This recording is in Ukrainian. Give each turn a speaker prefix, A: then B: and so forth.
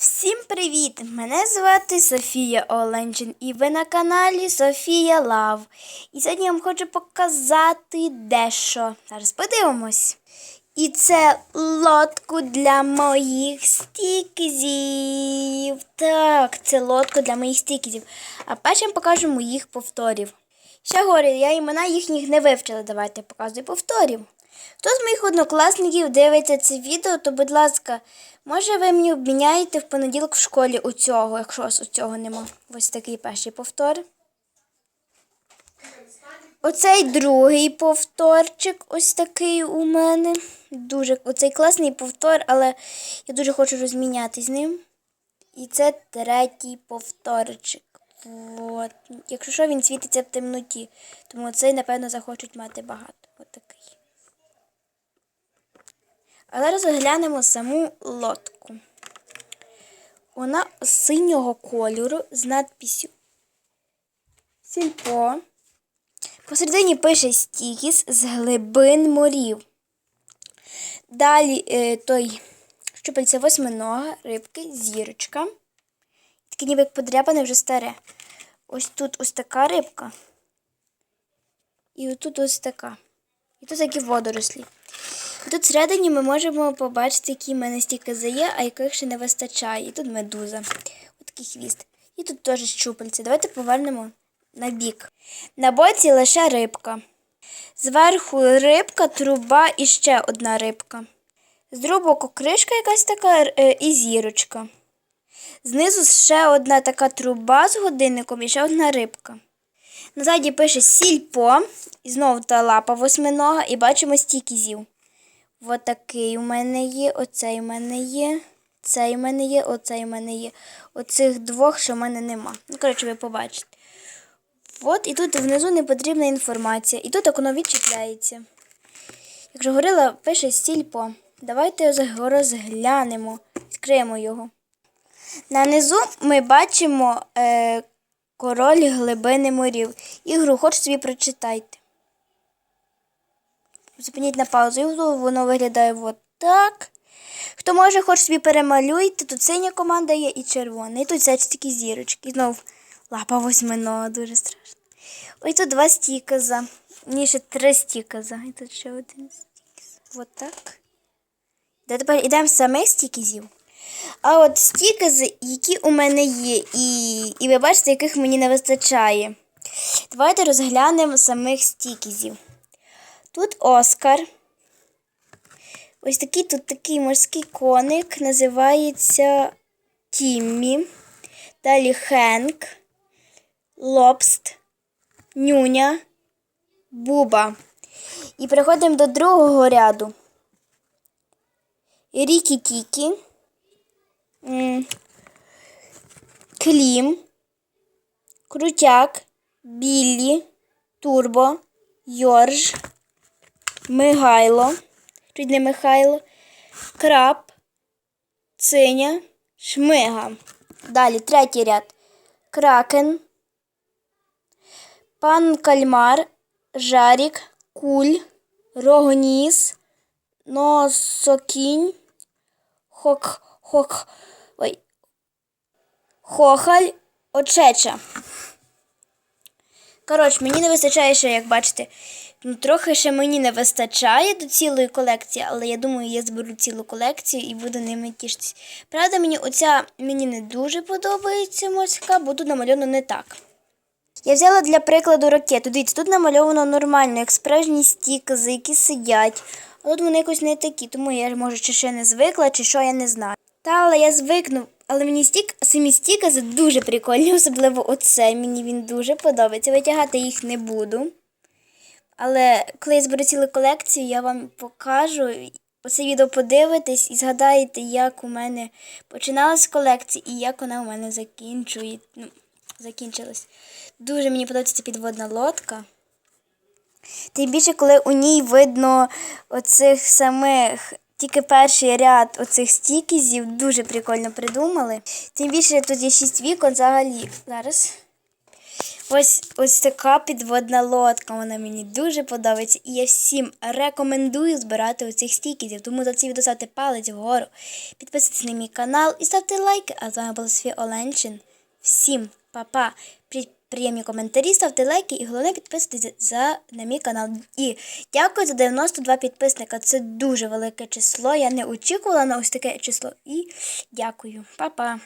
A: Всім привіт! Мене звати Софія Оленчин і ви на каналі Софія Лав. І сьогодні я вам хочу показати дещо. Зараз подивимось. І це лодку для моїх стікізів. Так, це лодка для моїх стікізів. А першим покажу моїх повторів. Ще говорю, я імена їхніх не вивчила. Давайте показую повторів. Хто з моїх однокласників дивиться це відео, то, будь ласка, може ви мені обміняєте в понеділок в школі у цього, якщо у цього нема. Ось такий перший повтор. Оцей другий повторчик, ось такий у мене. Дуже оцей класний повтор, але я дуже хочу розміняти з ним. І це третій повторчик. От. Якщо що, він світиться в темноті, тому цей, напевно, захочуть мати багато. От такий. А зараз оглянемо саму лодку. Вона синього кольору з надписю Сільпо. Посередині пише стікіс з глибин морів. Далі е, той щупальця восьминога, рибки, зірочка. Таке ніби як подряпане вже старе. Ось тут ось така рибка. І отут ось така. І тут такі водорослі. Тут всередині ми можемо побачити, які в мене стільки є, а яких ще не вистачає. І тут медуза. Ось такий хвіст. І тут теж щупальці. Давайте повернемо на бік. На боці лише рибка. Зверху рибка, труба і ще одна рибка. З другого кришка якась така е, і зірочка. Знизу ще одна така труба з годинником і ще одна рибка. Назаді пише сільпо, і знову та лапа восьминога, і бачимо стікізів. Ось такий у мене є, оцей у мене є, цей у мене є, оцей у мене є. Оцих двох, що в мене нема. Ну, коротше, ви побачите. От і тут внизу не потрібна інформація. І тут так воно відчіпляється. Якщо горила, пише сільпо. Давайте його розглянемо, відкриємо його. На низу ми бачимо е, король глибини морів. Ігру хоч собі прочитайте. Зупиніть на паузу, і воно виглядає от так. Хто може, хоч собі перемалюйте, тут синя команда є і червона. І тут все такі зірочки. І знов лапа восьминога, дуже страшно. Ось тут два стіказа. Ні, ще три стіказа. І тут ще один стіказ. От так. Де тепер йдемо з самих стікізів. А от стікази, які у мене є, і, і ви бачите, яких мені не вистачає. Давайте розглянемо самих стікізів. Тут Оскар. Ось такий тут такий морський коник, називається Тіммі. Далі Хенк, Лобст, Нюня, Буба. І переходимо до другого ряду. Рікі Кікі, Клім, Крутяк, Біллі, Турбо, Йорж, Мигайло, чуть не Михайло, Краб, Циня, Шмига. Далі третій ряд. Кракен, Пан Кальмар, Жарік, Куль, Рогоніс, Носокінь, Хок, Хок, ой, Хохаль, Очеча. Коротше, мені не вистачає ще, як бачите, ну, трохи ще мені не вистачає до цілої колекції, але я думаю, я зберу цілу колекцію і буду ними тішитися. Правда, мені оця мені не дуже подобається морська, бо тут намальовано не так. Я взяла для прикладу ракету. Дивіться, тут намальовано нормально, як справжні стікази, які сидять. А тут вони якось не такі, тому я може чи ще не звикла, чи що я не знаю. Та, але я звикну, але мені стік, самі стікази дуже прикольні, особливо оце. Мені він дуже подобається. Витягати їх не буду. Але коли зберу цілу колекцію, я вам покажу. Оце відео подивитесь і згадаєте, як у мене починалась колекція і як вона у мене закінчує, ну, закінчилась. Дуже мені подобається ця підводна лодка. Тим більше, коли у ній видно оцих самих, тільки перший ряд оцих стікізів, дуже прикольно придумали. Тим більше тут є шість вікон взагалі. Зараз. Ось ось така підводна лодка. Вона мені дуже подобається. І я всім рекомендую збирати оцих стікерів. Тому за це відео ставте палець вгору. Підписуйтесь на мій канал і ставте лайки. А з вами була Софія Оленчин. Всім па-па. Приємні коментарі, ставте лайки і головне підписуйтесь за, на мій канал. І дякую за 92 підписника. Це дуже велике число. Я не очікувала на ось таке число. І дякую. Па-па.